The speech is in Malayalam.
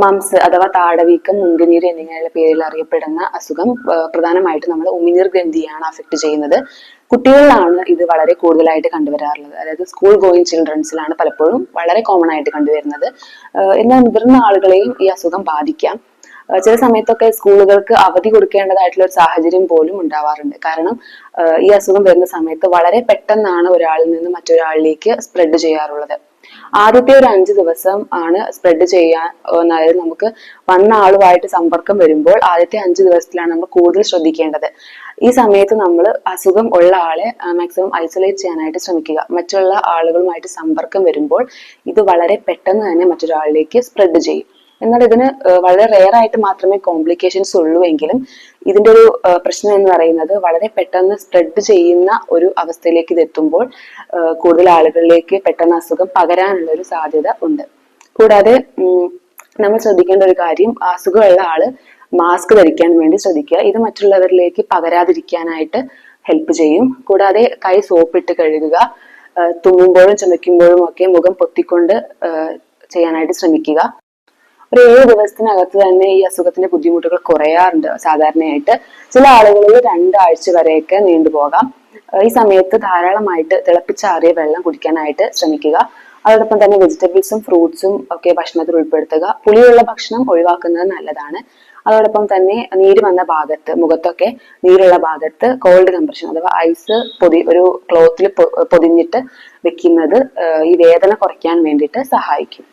മംസ് അഥവാ താടവീക്കം മുണ്ടുനീര് എന്നിങ്ങനെയുള്ള പേരിൽ അറിയപ്പെടുന്ന അസുഖം പ്രധാനമായിട്ട് നമ്മൾ ഉമിനീർ ഗ്രന്ഥിയാണ് അഫക്ട് ചെയ്യുന്നത്. കുട്ടികളിലാണ് ഇത് വളരെ കൂടുതലായിട്ട് കണ്ടുവരാറുള്ളത്. അതായത് സ്കൂൾ ഗോയിങ് ചിൽഡ്രൻസിലാണ് പലപ്പോഴും വളരെ കോമൺ ആയിട്ട് കണ്ടുവരുന്നത്. എന്നാൽ മുതിർന്ന ആളുകളെയും ഈ അസുഖം ബാധിക്കാം. ചില സമയത്തൊക്കെ സ്കൂളുകൾക്ക് അവധി കൊടുക്കേണ്ടതായിട്ടുള്ള ഒരു സാഹചര്യം പോലും ഉണ്ടാവാറുണ്ട്. കാരണം ഈ അസുഖം വരുന്ന സമയത്ത് വളരെ പെട്ടെന്നാണ് ഒരാളിൽ നിന്ന് മറ്റൊരാളിലേക്ക് സ്പ്രെഡ് ചെയ്യാറുള്ളത്. ആദ്യത്തെ ഒരു അഞ്ച് ദിവസം ആണ് സ്പ്രെഡ് ചെയ്യാൻ അതായത് നമുക്ക് വന്ന ആളുമായിട്ട് സമ്പർക്കം വരുമ്പോൾ ആദ്യത്തെ അഞ്ച് ദിവസത്തിലാണ് നമ്മൾ കൂടുതൽ ശ്രദ്ധിക്കേണ്ടത്. ഈ സമയത്ത് നമ്മൾ അസുഖം ഉള്ള ആളെ മാക്സിമം ഐസൊലേറ്റ് ചെയ്യാനായിട്ട് ശ്രമിക്കുക. മറ്റുള്ള ആളുകളുമായിട്ട് സമ്പർക്കം വരുമ്പോൾ ഇത് വളരെ പെട്ടെന്ന് തന്നെ മറ്റൊരാളിലേക്ക് സ്പ്രെഡ് ചെയ്യും. എന്നാൽ ഇതിന് വളരെ റെയർ ആയിട്ട് മാത്രമേ കോംപ്ലിക്കേഷൻസ് ഉള്ളൂ എങ്കിലും ഇതിന്റെ ഒരു പ്രശ്നം എന്ന് പറയുന്നത് വളരെ പെട്ടെന്ന് സ്പ്രെഡ് ചെയ്യുന്ന ഒരു അവസ്ഥയിലേക്ക് ഇത് എത്തുമ്പോൾ കൂടുതൽ ആളുകളിലേക്ക് പെട്ടെന്ന് അസുഖം പകരാനുള്ള ഒരു സാധ്യത ഉണ്ട്. കൂടാതെ നമ്മൾ ശ്രദ്ധിക്കേണ്ട ഒരു കാര്യം അസുഖമുള്ള ആൾ മാസ്ക് ധരിക്കാൻ വേണ്ടി ശ്രദ്ധിക്കുക. ഇത് മറ്റുള്ളവരിലേക്ക് പകരാതിരിക്കാനായിട്ട് ഹെൽപ്പ് ചെയ്യും. കൂടാതെ കൈ സോപ്പിട്ട് കഴുകുക തുമ്മുമ്പോഴും ചുമയ്ക്കുമ്പോഴും ഒക്കെ മുഖം പൊത്തിക്കൊണ്ട് ചെയ്യാനായിട്ട് ശ്രമിക്കുക. ഒരു ഏഴ് ദിവസത്തിനകത്ത് തന്നെ ഈ അസുഖത്തിന്റെ ബുദ്ധിമുട്ടുകൾ കുറയാറുണ്ട്. സാധാരണയായിട്ട് ചില ആളുകളിൽ രണ്ടാഴ്ച വരെയൊക്കെ നീണ്ടുപോകാം ഈ സമയത്ത് ധാരാളമായിട്ട് തിളപ്പിച്ചാറിയ വെള്ളം കുടിക്കാനായിട്ട് ശ്രമിക്കുക. അതോടൊപ്പം തന്നെ വെജിറ്റബിൾസും ഫ്രൂട്ട്സും ഒക്കെ ഭക്ഷണത്തിൽ ഉൾപ്പെടുത്തുക. പുളിയുള്ള ഭക്ഷണം ഒഴിവാക്കുന്നത് നല്ലതാണ്. അതോടൊപ്പം തന്നെ നീര് വന്ന ഭാഗത്ത് മുഖത്തൊക്കെ നീരുള്ള ഭാഗത്ത് കോൾഡ് കംപ്രഷൻ അഥവാ ഐസ് പൊതി ഒരു ക്ലോത്തിൽ പൊതിഞ്ഞിട്ട് വെക്കുന്നത് ഈ വേദന കുറയ്ക്കാൻ വേണ്ടിയിട്ട് സഹായിക്കും.